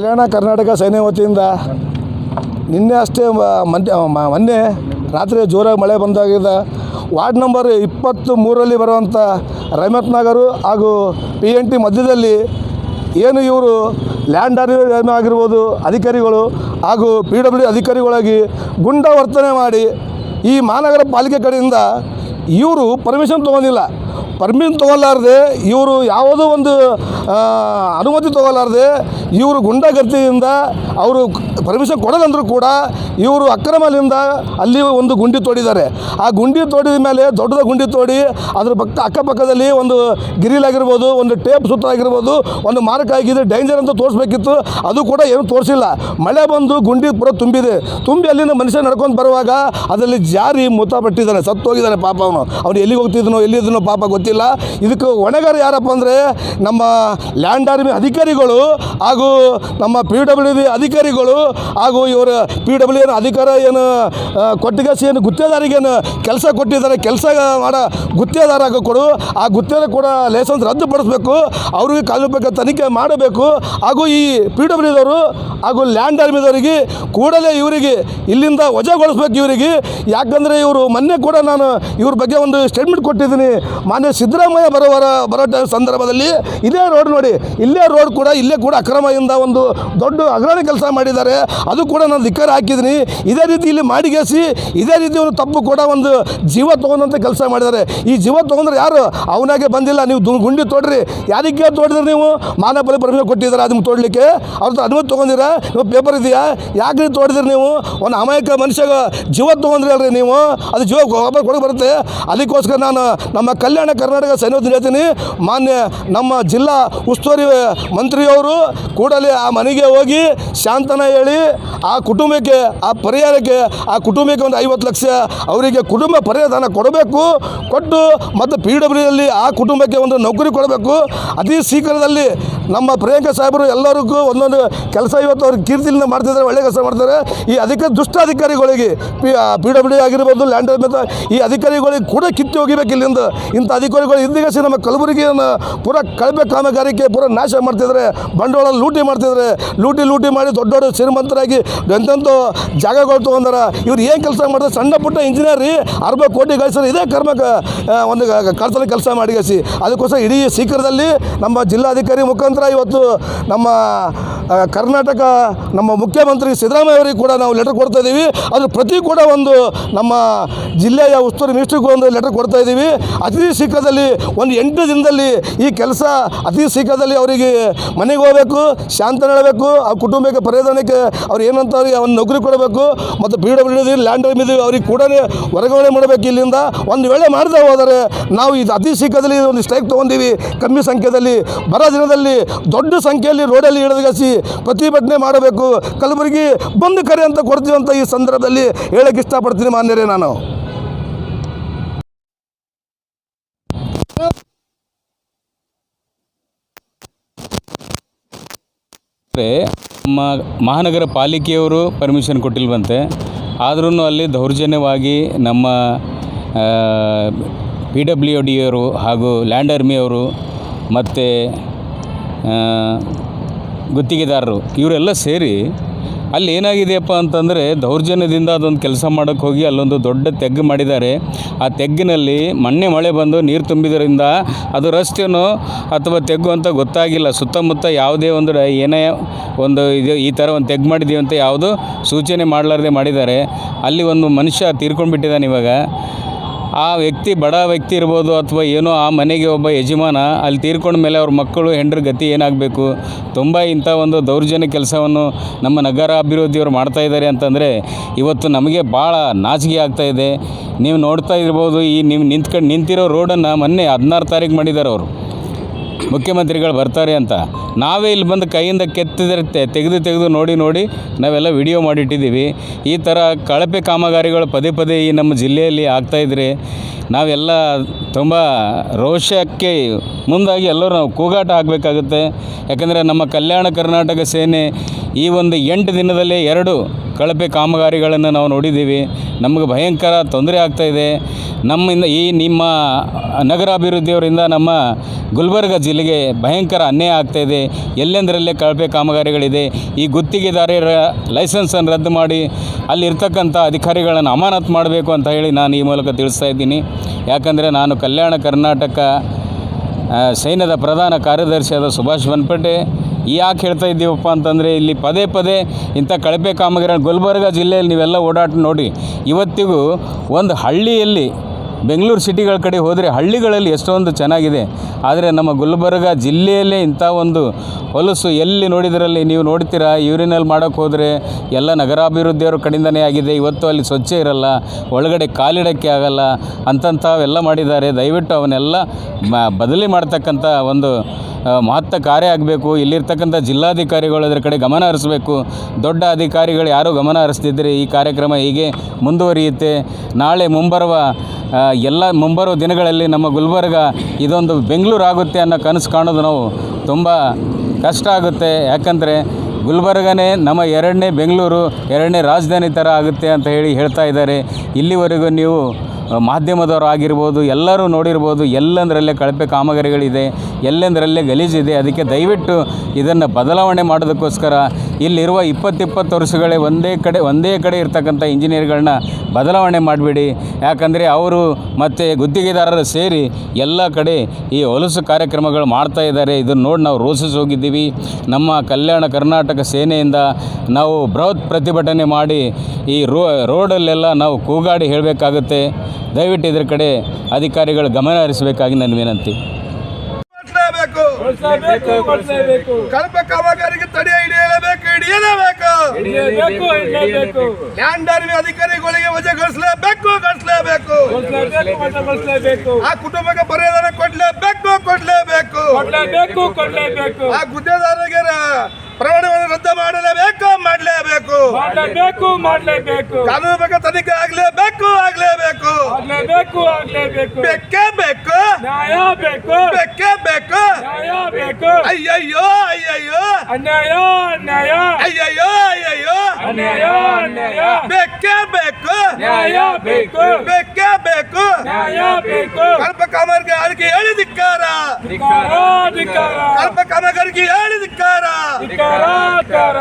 ಕಲ್ಯಾಣ ಕರ್ನಾಟಕ ಸೈನ್ಯ ವತಿಯಿಂದ ನಿನ್ನೆ ಅಷ್ಟೇ ಮಂಡ್ಯ ಮೊನ್ನೆ ರಾತ್ರಿ ಜೋರಾಗಿ ಮಳೆ ಬಂದಾಗಿದ್ದ ವಾರ್ಡ್ ನಂಬರ್ ಇಪ್ಪತ್ತು ಮೂರರಲ್ಲಿ ಬರುವಂಥ ರಹಮತ್ ನಗರು ಹಾಗೂ ಪಿ ಎನ್ ಟಿ ಮಧ್ಯದಲ್ಲಿ ಏನು ಇವರು ಲ್ಯಾಂಡ್ ಆರ್ಡರ್ ಆಗಿರ್ಬೋದು ಅಧಿಕಾರಿಗಳು ಹಾಗೂ ಪಿ ಡಬ್ಲ್ಯೂ ಅಧಿಕಾರಿಗಳಾಗಿ ಗುಂಡ ವರ್ತನೆ ಮಾಡಿ ಈ ಮಹಾನಗರ ಪಾಲಿಕೆ ಕಡೆಯಿಂದ ಇವರು ಪರ್ಮಿಷನ್ ತೊಗೊಂಡಿಲ್ಲ. ಪರ್ಮಿಷನ್ ತೊಗೊಲಾರ್ದೆ ಇವರು ಯಾವುದೋ ಒಂದು ಅನುಮತಿ ತೊಗೊಲಾರ್ದೆ ಇವರು ಗುಂಡಗರ್ತಿಯಿಂದ ಅವರು ಪರ್ಮಿಷನ್ ಕೊಡೋದಂದ್ರೂ ಕೂಡ ಇವರು ಅಕ್ರಮದಿಂದ ಅಲ್ಲಿ ಒಂದು ಗುಂಡಿ ತೋಡಿದ್ದಾರೆ. ಆ ಗುಂಡಿ ತೋಡಿದ ಮೇಲೆ ದೊಡ್ಡದ ಗುಂಡಿ ತೋಡಿ, ಅದ್ರ ಪಕ್ಕ, ಅಕ್ಕಪಕ್ಕದಲ್ಲಿ ಒಂದು ಗಿರಿಲ್ ಆಗಿರ್ಬೋದು, ಒಂದು ಟೇಪ್ ಸುತ್ತ ಆಗಿರ್ಬೋದು, ಒಂದು ಮಾರ್ಕ್ ಆಗಿದೆ ಡೇಂಜರ್ ಅಂತ ತೋರಿಸ್ಬೇಕಿತ್ತು, ಅದು ಕೂಡ ಏನು ತೋರಿಸಿಲ್ಲ. ಮಳೆ ಬಂದು ಗುಂಡಿ ಪೂರ ತುಂಬಿದೆ. ತುಂಬಿ ಅಲ್ಲಿಂದ ಮನುಷ್ಯ ನಡ್ಕೊಂಡು ಬರುವಾಗ, ಅದರಲ್ಲಿ ಜಾರಿ ಮೃತಪಟ್ಟಿದ್ದಾನೆ ಸತ್ತು ಹೋಗಿದ್ದಾನೆ ಪಾಪ ಅವನು. ಅವನು ಎಲ್ಲಿಗೆ ಹೋಗ್ತಿದ್ದನೋ ಎಲ್ಲಿದ್ದನೋ ಪಾಪ ಗೊತ್ತಿಲ್ಲ. ಇದಕ್ಕೆ ಹೊಣೆಗಾರ ಯಾರಪ್ಪ ಅಂದರೆ ನಮ್ಮ ಲ್ಯಾಂಡ್ ಆರ್ಮಿ ಅಧಿಕಾರಿಗಳು ಹಾಗೂ ನಮ್ಮ ಪಿ ಡಬ್ಲ್ಯೂ ಡಿ ಅಧಿಕಾರಿಗಳು ಹಾಗೂ ಇವರ ಪಿ ಡಬ್ಲ್ಯೂ ಏನು ಅಧಿಕಾರ ಏನು ಕೊಟ್ಟಿಗೆಸಿ ಏನು ಗುತ್ತೇದಾರಿಗೇನು ಕೆಲಸ ಕೊಟ್ಟಿದ್ದಾರೆ, ಕೆಲಸ ಮಾಡೋ ಗುತ್ತೇದಾರ ಕೊಡು. ಆ ಗುತ್ತೇದ ಕೂಡ ಲೈಸೆನ್ಸ್ ರದ್ದುಪಡಿಸಬೇಕು ಅವ್ರಿಗೆ ಕಾಲು ಬಗ್ಗೆ ತನಿಖೆ ಮಾಡಬೇಕು. ಹಾಗೂ ಈ ಪಿ ಡಬ್ಲ್ಯೂದವರು ಹಾಗೂ ಲ್ಯಾಂಡ್ ಆರ್ಮಿದವರಿಗೆ ಕೂಡಲೇ ಇವರಿಗೆ ಇಲ್ಲಿಂದ ವಜಾಗೊಳಿಸ್ಬೇಕು ಇವರಿಗೆ. ಯಾಕಂದರೆ ಇವರು ಮೊನ್ನೆ ಕೂಡ ನಾನು ಇವ್ರ ಬಗ್ಗೆ ಒಂದು ಸ್ಟೇಟ್ಮೆಂಟ್ ಕೊಟ್ಟಿದ್ದೀನಿ. ಮಾನ್ಯ ಸಿದ್ದರಾಮಯ್ಯ ಬರೋವರ, ಬರೋ ಸಂದರ್ಭದಲ್ಲಿ ಇದೇ ರೋಡ್ ನೋಡಿ, ಇಲ್ಲೇ ರೋಡ್ ಕೂಡ, ಇಲ್ಲೇ ಕೂಡ ಅಕ್ರಮದಿಂದ ಒಂದು ದೊಡ್ಡ ಅಗ್ರಣಿ ಕೆಲಸ ಮಾಡಿದ್ದಾರೆ. ಅದು ಕೂಡ ನಾನು ಧಿಕ್ಕಾರ ಹಾಕಿದ್ದೀನಿ. ಇದೇ ರೀತಿ ಇಲ್ಲಿ ಮಾಡಿಗೇಸಿ ಇದೇ ರೀತಿ ಒಂದು ತಪ್ಪು ಕೂಡ ಒಂದು ಜೀವ ತೊಗೊಂಡಂಥ ಕೆಲಸ ಮಾಡಿದ್ದಾರೆ. ಈ ಜೀವ ತೊಗೊಂಡ್ರೆ ಯಾರು? ಅವನಾಗೆ ಬಂದಿಲ್ಲ. ನೀವು ಗುಂಡಿ ತೋಡ್ರಿ. ಯಾರಿಗೆ ತೋಡಿದ್ರೆ ನೀವು? ಮಾನಪಲ್ಲಿ ಪರ್ಮಿಷನ್ ಕೊಟ್ಟಿದ್ದಾರೆ ಅದನ್ನು ತೋಡಲಿಕ್ಕೆ. ಅವ್ರದ್ದು ಅನುಮತಿ ತೊಗೊಂಡಿರ? ನೀವು ಪೇಪರ್ ಇದೆಯಾ? ಯಾಕೆ ತೋಡಿದ್ರಿ ನೀವು? ಒಂದು ಅಮಾಯಕ ಮನುಷ್ಯಗ ಜೀವ ತೊಗೊಂಡ್ರಿ ಅಲ್ರಿ ನೀವು? ಅದು ಜೀವ ವಾಪಸ್ ಕೊಡಕ್ಕೆ ಬರುತ್ತೆ. ಅದಕ್ಕೋಸ್ಕರ ನಾನು ನಮ್ಮ ಕಲ್ಯಾಣ ಕರ್ನಾಟಕ ಸೈನ್ಯ ಹೇಳ್ತೀನಿ, ಮಾನ್ಯ ನಮ್ಮ ಜಿಲ್ಲಾ ಉಸ್ತುವಾರಿ ಮಂತ್ರಿಯವರು ಕೂಡಲೇ ಆ ಮನೆಗೆ ಹೋಗಿ ಶಾಂತನ ಹೇಳಿ, ಆ ಕುಟುಂಬಕ್ಕೆ, ಆ ಪರಿಹಾರಕ್ಕೆ, ಆ ಕುಟುಂಬಕ್ಕೆ ಒಂದು ಐವತ್ತು ಲಕ್ಷ ಅವರಿಗೆ ಕುಟುಂಬ ಪರಿಹಾರಧನ ಕೊಡಬೇಕು. ಕೊಟ್ಟು ಮತ್ತು ಪಿ ಡಬ್ಲ್ಯೂಯಲ್ಲಿ ಆ ಕುಟುಂಬಕ್ಕೆ ಒಂದು ನೌಕರಿ ಕೊಡಬೇಕು. ಅತಿ ಶೀಘ್ರದಲ್ಲಿ ನಮ್ಮ ಪ್ರಿಯಾಂಕಾ ಸಾಹೇಬರು ಎಲ್ಲರಿಗೂ ಒಂದೊಂದು ಕೆಲಸ ಇವತ್ತು ಅವ್ರಿಗೆ ಕೀರ್ತಿಯಿಂದ ಮಾಡ್ತಿದ್ದಾರೆ, ಒಳ್ಳೆ ಕೆಲಸ ಮಾಡ್ತಾರೆ ಈ ಅಧಿಕ ದುಷ್ಟ ಅಧಿಕಾರಿಗಳಿಗೆ ಪಿ ಪಿ ಡಬ್ಲ್ಯೂ ಆಗಿರ್ಬೋದು ಲ್ಯಾಂಡ್ ಈ ಅಧಿಕಾರಿಗಳಿಗೆ ಕೂಡ ಕಿತ್ತು ಹೋಗಿಬೇಕು ಇಲ್ಲಿಂದ. ಇಂಥ ಅಧಿಕಾರಿಗಳು ಇದ್ದೀಗಸಿ ನಮ್ಮ ಕಲಬುರಗಿಯನ್ನು ಪೂರ ಕಳಪೆ ಕಾಮಗಾರಿಕೆ ಪೂರ ನಾಶ ಮಾಡ್ತಿದ್ದಾರೆ ಬಂಡವಾಳ ಲೂಟಿ ಮಾಡ್ತಿದ್ದಾರೆ ಲೂಟಿ ಲೂಟಿ ಮಾಡಿ ದೊಡ್ಡ ದೊಡ್ಡ ಶ್ರೀಮಂತರಾಗಿ ಎಂತೆಂಥ ಜಾಗಗಳು ತೊಗೊಂಡಾರ. ಇವ್ರು ಏನು ಕೆಲಸ ಮಾಡ್ತಾರೆ? ಸಣ್ಣ ಪುಟ್ಟ ಇಂಜಿನಿಯರ್ ರೀ ಅರ್ಧ ಕೋಟಿ ಗಳಿಸಿದ್ರೆ ಇದೇ ಕರ್ಮಕ್ಕೆ ಒಂದು ಕಳ್ತನ ಕೆಲಸ ಮಾಡಿಗಸಿ ಅದಕ್ಕೋಸ್ಕರ ಇಡೀ ಶೀಘ್ರದಲ್ಲಿ ನಮ್ಮ ಜಿಲ್ಲಾಧಿಕಾರಿ ಮುಖಾಂತರ ಇವತ್ತು ನಮ್ಮ ಕರ್ನಾಟಕ ನಮ್ಮ ಮುಖ್ಯಮಂತ್ರಿ ಸಿದ್ದರಾಮಯ್ಯ ಅವರಿಗೆ ಕೂಡ ನಾವು ಲೆಟರ್ ಕೊಡ್ತಾ ಇದ್ದೀವಿ ಅದ್ರ ಪ್ರತಿ ಕೂಡ ಒಂದು ನಮ್ಮ ಜಿಲ್ಲೆಯ ಉಸ್ತುವಾರಿ ಮಿನಿಸ್ಟ್ರಿಗೂ ಒಂದು ಲೆಟರ್ ಕೊಡ್ತಾ ಇದ್ದೀವಿ ಅತಿ ಶೀಘ್ರದಲ್ಲಿ ಒಂದು ಎಂಟು ದಿನದಲ್ಲಿ ಈ ಕೆಲಸ ಅತಿ ಶೀಘ್ರದಲ್ಲಿ ಅವರಿಗೆ ಮನೆಗೆ ಹೋಗಬೇಕು, ಶಾಂತ ಹೇಳಬೇಕು ಆ ಕುಟುಂಬಕ್ಕೆ ಪರಿಧಾನಕ್ಕೆ ಅವ್ರು ಏನಂತ ಅವ್ರಿಗೆ ಒಂದು ನೌಕರಿ ಕೊಡಬೇಕು, ಮತ್ತು ಬಿ ಡಬ್ಲ್ಯೂ ಲ್ಯಾಂಡ್ ಇದ್ದೀವಿ ಅವ್ರಿಗೆ ಕೂಡ ವರ್ಗಾವಣೆ ಮಾಡಬೇಕು ಇಲ್ಲಿಂದ. ಒಂದು ವೇಳೆ ಮಾಡಿದೆ ಹೋದರೆ, ನಾವು ಇದು ಅತಿ ಶೀಘ್ರದಲ್ಲಿ ಒಂದು ಸ್ಟ್ರೈಕ್ ತೊಗೊಂಡಿವಿ. ಕಮ್ಮಿ ಸಂಖ್ಯೆಯಲ್ಲಿ, ಬರ ದಿನದಲ್ಲಿ ದೊಡ್ಡ ಸಂಖ್ಯೆಯಲ್ಲಿ ರೋಡಲ್ಲಿ ಇಳಿದಗಸಿ ಪ್ರತಿಭಟನೆ ಮಾಡಬೇಕು. ಕಲಬುರಗಿ ಬಂದು ಕರೆ ಅಂತ ಕೊಡ್ತೀವಿ ಅಂತ ಈ ಸಂದರ್ಭದಲ್ಲಿ ಹೇಳಕ್ಕೆ ಇಷ್ಟಪಡ್ತೀನಿ ಮಾನ್ಯರೇ ನಾನು. ನಮ್ಮ ಮಹಾನಗರ ಪಾಲಿಕೆಯವರು ಪರ್ಮಿಷನ್ ಕೊಟ್ಟಿಲ್ವಂತೆ. ಆದ್ರೂ ಅಲ್ಲಿ ದೌರ್ಜನ್ಯವಾಗಿ ನಮ್ಮ ಪಿ ಡಬ್ಲ್ಯೂ ಡಿಯವರು ಹಾಗೂ ಲ್ಯಾಂಡ್ ಆರ್ಮಿಯವರು ಮತ್ತು ಗುತ್ತಿಗೆದಾರರು, ಇವರೆಲ್ಲ ಸೇರಿ ಅಲ್ಲಿ ಏನಾಗಿದೆಯಪ್ಪ ಅಂತಂದರೆ ದೌರ್ಜನ್ಯದಿಂದ ಅದೊಂದು ಕೆಲಸ ಮಾಡೋಕ್ಕೆ ಹೋಗಿ ಅಲ್ಲೊಂದು ದೊಡ್ಡ ತೆಗ್ಗು ಮಾಡಿದ್ದಾರೆ. ಆ ತೆಗ್ಗಿನಲ್ಲಿ ಮೊನ್ನೆ ಮಳೆ ಬಂದು ನೀರು ತುಂಬಿದ್ರಿಂದ ಅದು ರಸ್ತೆನೋ ಅಥವಾ ತೆಗ್ಗು ಅಂತ ಗೊತ್ತಾಗಿಲ್ಲ. ಸುತ್ತಮುತ್ತ ಯಾವುದೇ ಒಂದು ಏನೇ ಒಂದು ಇದು ಈ ಥರ ಒಂದು ತೆಗ್ಗು ಮಾಡಿದ್ದೀವಿ ಅಂತ ಯಾವುದು ಸೂಚನೆ ಮಾಡಲಾರ್ದೆ ಮಾಡಿದ್ದಾರೆ. ಅಲ್ಲಿ ಒಂದು ಮನುಷ್ಯ ತೀರ್ಕೊಂಡು ಬಿಟ್ಟಿದ್ದಾನೆ ಇವಾಗ. ಆ ವ್ಯಕ್ತಿ ಬಡ ವ್ಯಕ್ತಿ ಇರ್ಬೋದು ಅಥವಾ ಏನೋ ಆ ಮನೆಗೆ ಒಬ್ಬ ಯಜಮಾನ, ಅಲ್ಲಿ ತೀರ್ಕೊಂಡ ಮೇಲೆ ಅವ್ರ ಮಕ್ಕಳು, ಹೆಂಡ್ರ ಗತಿ ಏನಾಗಬೇಕು? ತುಂಬ ಇಂಥ ಒಂದು ದೌರ್ಜನ್ಯ ಕೆಲಸವನ್ನು ನಮ್ಮ ನಗರ ಅಭಿವೃದ್ಧಿಯವರು ಮಾಡ್ತಾ ಇದ್ದಾರೆ ಅಂತಂದರೆ, ಇವತ್ತು ನಮಗೆ ಭಾಳ ನಾಚಿಕೆ ಆಗ್ತಾ ಇದೆ. ನೀವು ನೋಡ್ತಾ ಇರ್ಬೋದು, ಈ ನೀವು ನಿಂತ್ಕೊಂಡು ನಿಂತಿರೋ ರೋಡನ್ನು ಮೊನ್ನೆ ಹದಿನಾರು ತಾರೀಕು ಮಾಡಿದ್ದಾರೆ ಅವರು. ಮುಖ್ಯಮಂತ್ರಿಗಳು ಬರ್ತಾರೆ ಅಂತ. ನಾವೇ ಇಲ್ಲಿ ಬಂದು ಕೈಯಿಂದ ಕೆತ್ತಿದಿರುತ್ತೆ ತೆಗೆದು ತೆಗೆದು ನೋಡಿ ನೋಡಿ ನಾವೆಲ್ಲ ವಿಡಿಯೋ ಮಾಡಿಟ್ಟಿದ್ದೀವಿ. ಈ ಥರ ಕಳಪೆ ಕಾಮಗಾರಿಗಳು ಪದೇ ಪದೇ ಈ ನಮ್ಮ ಜಿಲ್ಲೆಯಲ್ಲಿ ಆಗ್ತಾಯಿದ್ರೆ ನಾವೆಲ್ಲ ತುಂಬ ರೋಷಕ್ಕೆ ಮುಂದಾಗಿ ಎಲ್ಲರೂ ನಾವು ಕೂಗಾಟ ಆಗಬೇಕಾಗುತ್ತೆ. ಯಾಕಂದರೆ ನಮ್ಮ ಕಲ್ಯಾಣ ಕರ್ನಾಟಕ ಸೇನೆ ಈ ಒಂದು ಎಂಟು ದಿನದಲ್ಲಿ ಎರಡು ಕಳಪೆ ಕಾಮಗಾರಿಗಳನ್ನು ನಾವು ನೋಡಿದ್ದೀವಿ. ನಮಗೆ ಭಯಂಕರ ತೊಂದರೆ ಆಗ್ತಾಯಿದೆ ನಮ್ಮಿಂದ ಈ ನಿಮ್ಮ ನಗರಾಭಿವೃದ್ಧಿಯವರಿಂದ ನಮ್ಮ ಗುಲ್ಬರ್ಗ ಜಿಲ್ಲೆಗೆ ಭಯಂಕರ ಅನ್ಯಾಯ ಆಗ್ತಾಯಿದೆ ಎಲ್ಲೆಂದರಲ್ಲೇ ಕಳಪೆ ಕಾಮಗಾರಿಗಳಿದೆ. ಈ ಗುತ್ತಿಗೆದಾರರ ಲೈಸೆನ್ಸನ್ನು ರದ್ದು ಮಾಡಿ ಅಲ್ಲಿರ್ತಕ್ಕಂಥ ಅಧಿಕಾರಿಗಳನ್ನು ಅಮಾನತು ಮಾಡಬೇಕು ಅಂತ ಹೇಳಿ ನಾನು ಈ ಮೂಲಕ ತಿಳಿಸ್ತಾ ಇದ್ದೀನಿ. ಯಾಕಂದರೆ ನಾನು ಕಲ್ಯಾಣ ಕರ್ನಾಟಕ ಸೈನ್ಯದ ಪ್ರಧಾನ ಕಾರ್ಯದರ್ಶಿಯಾದ ಸುಭಾಷ್ ಬನ್ಪಟ್ಟೆ ಯಾಕೆ ಹೇಳ್ತಾ ಇದ್ದೀವಪ್ಪ ಅಂತಂದರೆ ಇಲ್ಲಿ ಪದೇ ಪದೇ ಇಂಥ ಕಳಪೆ ಕಾಮಗಾರಿ ಗುಲ್ಬರ್ಗ ಜಿಲ್ಲೆಯಲ್ಲಿ ನೀವೆಲ್ಲ ಓಡಾಟ ನೋಡಿ, ಇವತ್ತಿಗೂ ಒಂದು ಹಳ್ಳಿಯಲ್ಲಿ ಬೆಂಗಳೂರು ಸಿಟಿಗಳ ಕಡೆ ಹೋದರೆ ಹಳ್ಳಿಗಳಲ್ಲಿ ಎಷ್ಟೊಂದು ಚೆನ್ನಾಗಿದೆ. ಆದರೆ ನಮ್ಮ ಗುಲ್ಬರ್ಗ ಜಿಲ್ಲೆಯಲ್ಲೇ ಇಂಥ ಒಂದು ಹೊಲಸು ಎಲ್ಲಿ ನೋಡಿದ್ರಲ್ಲಿ ನೀವು ನೋಡ್ತೀರಾ? ಯೂರಿನಲ್ಲಿ ಮಾಡೋಕ್ಕೆ ಹೋದರೆ ಎಲ್ಲ ನಗರಾಭಿವೃದ್ಧಿಯವರು ಕಡಿಂದನೇ ಆಗಿದೆ. ಇವತ್ತು ಅಲ್ಲಿ ಸ್ವಚ್ಛ ಇರಲ್ಲ, ಒಳಗಡೆ ಕಾಲಿಡೋಕ್ಕೆ ಆಗಲ್ಲ ಅಂತಂಥವೆಲ್ಲ ಮಾಡಿದ್ದಾರೆ. ದಯವಿಟ್ಟು ಅವನ್ನೆಲ್ಲ ಬದಲಿ ಮಾಡ್ತಕ್ಕಂಥ ಒಂದು ಆ, ಮಹತ್ವ ಕಾರ್ಯ ಆಗಬೇಕು. ಇಲ್ಲಿರ್ತಕ್ಕಂಥ ಜಿಲ್ಲಾಧಿಕಾರಿಗಳು ಅದರ ಕಡೆ ಗಮನ ಹರಿಸಬೇಕು. ದೊಡ್ಡ ಅಧಿಕಾರಿಗಳು ಯಾರೂ ಗಮನ ಹರಿಸ್ತಿದ್ದರೆ ಈ ಕಾರ್ಯಕ್ರಮ ಹೀಗೆ ಮುಂದುವರಿಯುತ್ತೆ? ನಾಳೆ ಮುಂಬರುವ ಎಲ್ಲ ಮುಂಬರುವ ದಿನಗಳಲ್ಲಿ ನಮ್ಮ ಗುಲ್ಬರ್ಗ ಇದೊಂದು ಬೆಂಗಳೂರು ಆಗುತ್ತೆ ಅನ್ನೋ ಕನಸು ಕಾಣೋದು ನಾವು ತುಂಬ ಕಷ್ಟ ಆಗುತ್ತೆ. ಯಾಕಂದರೆ ಗುಲ್ಬರ್ಗನೇ ನಮ್ಮ ಎರಡನೇ ಬೆಂಗಳೂರು ಎರಡನೇ ರಾಜಧಾನಿ ಥರ ಆಗುತ್ತೆ ಅಂತ ಹೇಳಿ ಹೇಳ್ತಾ ಇದ್ದಾರೆ. ಇಲ್ಲಿವರೆಗೂ ನೀವು ಮಾಧ್ಯಮದವರು ಆಗಿರ್ಬೋದು, ಎಲ್ಲರೂ ನೋಡಿರ್ಬೋದು, ಎಲ್ಲೆಂದರಲ್ಲೇ ಕಳಪೆ ಕಾಮಗಾರಿಗಳಿದೆ, ಎಲ್ಲೆಂದರಲ್ಲೇ ಗಲೀಜಿದೆ, ಅದಕ್ಕೆ ದಯವಿಟ್ಟು ಇದನ್ನು ಬದಲಾವಣೆ ಮಾಡೋದಕ್ಕೋಸ್ಕರ ಇಲ್ಲಿರುವ ಇಪ್ಪತ್ತಿಪ್ಪತ್ತು ವರ್ಷಗಳೇ ಒಂದೇ ಕಡೆ ಒಂದೇ ಕಡೆ ಇರ್ತಕ್ಕಂಥ ಇಂಜಿನಿಯರ್ಗಳನ್ನ ಬದಲಾವಣೆ ಮಾಡಿಬಿಡಿ. ಯಾಕಂದರೆ ಅವರು ಮತ್ತು ಗುತ್ತಿಗೆದಾರರು ಸೇರಿ ಎಲ್ಲ ಕಡೆ ಈ ಹೊಲಸು ಕಾರ್ಯಕ್ರಮಗಳು ಮಾಡ್ತಾ ಇದ್ದಾರೆ. ಇದನ್ನು ನೋಡಿ ನಾವು ರೋಸಸ್ ಹೋಗಿದ್ದೀವಿ. ನಮ್ಮ ಕಲ್ಯಾಣ ಕರ್ನಾಟಕ ಸೇನೆಯಿಂದ ನಾವು ಬೃಹತ್ ಪ್ರತಿಭಟನೆ ಮಾಡಿ ಈ ರೋ, ರೋಡಲ್ಲೆಲ್ಲ ನಾವು ಕೂಗಾಡಿ ಹೇಳಬೇಕಾಗುತ್ತೆ. ದಯವಿಟ್ಟು ಇದರ ಕಡೆ ಅಧಿಕಾರಿಗಳು ಗಮನ ಹರಿಸಬೇಕಾಗಿ ನನ್ನ ವಿನಂತಿ. ಕಳಪೆ ಕಾಮಗಾರಿಗೆ ತಡೆ ಹಿಡಿಯಲೇಬೇಕು ಹಿಡಿಯಲೇಬೇಕು. ಲ್ಯಾಂಡ್ ಅರಿವಿ ಅಧಿಕಾರಿಗಳಿಗೆ ವಜೆ ಗಳಿಸಲೇಬೇಕು ಆ ಕುಟುಂಬಕ್ಕೆ ಪರಿಹಾರ ಕೊಡ್ಲೇಬೇಕು ಕೊಡ್ಲೇಬೇಕು. ಕೊಡ್ಲೇಬೇಕು ಕೊಡ್ಲೇಬೇಕು. ಆ ಗುದ್ದೆದಾರರಿಗೆ ಪ್ರಮಾಣವನ್ನು ರದ್ದು ಮಾಡಲೇಬೇಕು ಮಾಡಲೇಬೇಕು. ಮಾಡಲೇಬೇಕು ಮಾಡಲೇಬೇಕು. ಕಾನೂನು ಬಗ್ಗೆ ತನಿಖೆ ಆಗ್ಲೇಬೇಕು ಆಗ್ಲೇಬೇಕು. ಆಗ್ಲೇಬೇಕು ಆಗ್ಲೇಬೇಕು. ಬೇಕೇ ಬೇಕು. ನ್ಯಾಯ ಬೇಕು. ಬೇಕೇ ಬೇಕು. ನ್ಯಾಯ ಬೇಕು. ಅಯ್ಯಯ್ಯೋ ಅಯ್ಯಯ್ಯೋ. ಅನ್ಯಾಯ ಅನ್ಯಾಯ. ಅಯ್ಯಯ್ಯೋ ಅಯ್ಯಯ್ಯೋ. ಅನ್ಯಾಯ ಅನ್ಯಾಯ. ಬೇಕೇ ಬೇಕು. ನ್ಯಾಯ ಬೇಕು. ಬೇಕೇ ಬೇಕು. ನ್ಯಾಯ ಬೇಕು. ಕಲ್ಪ ಕಾಮರ್ಗೆ ಆಳ್ಕೆ ಹೇಳಿ ಧಿಕ್ಕಾರ ಧಿಕ್ಕಾರ ಧಿಕ್ಕಾರ. ಕಲ್ಪ ಕಾಮಗಾರಿಗೆ ಹೇಳಿ ಧಿಕ್ಕಾರ. ಧಿಕ್ಕಾರ ಧಿಕ್ಕಾರ.